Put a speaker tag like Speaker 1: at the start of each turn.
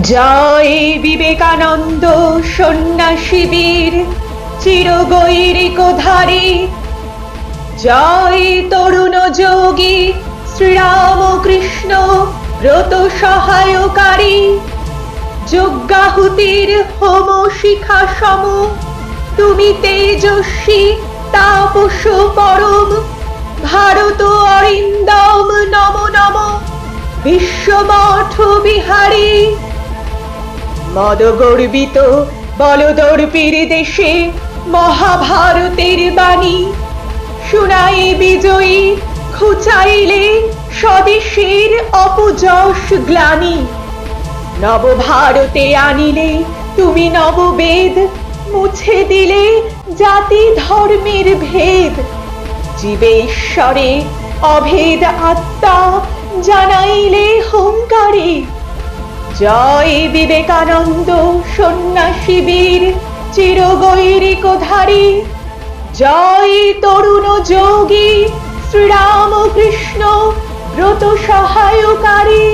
Speaker 1: জয় বিবেকানন্দ সন্ন্যাসী বীর, চিরগৈরিক ধারী। জয় তরুণ যোগী শ্রীরামকৃষ্ণ ব্রত সহায়কারী। যজ্ঞাহুতির হোম শিখা সম, তুমি তেজস্বী তাপস পরম। ভারত অরিন্দম নম নম, বিশ্বমঠ বিহারী। মদগর্বিত, বলদর্পীর দেশে মহাভারতের বাণী। শুনাই বিজয়ী, খুচাইলে স্বদেশের অপযশ গ্লানি। নবভারতে আনিলে তুমি নববেদ, মুছে দিলে জাতি ধর্মের ভেদ। জীবে ঈশ্বরে অভেদ আত্মা, জানাইলে হুঙ্কারে। জয় বিবেকানন্দ সন্ন্যাসী বীর চিরগৈরিক ধারী। জয় তরুণ যোগী শ্রীরামকৃষ্ণ ব্রত সহায়কারী।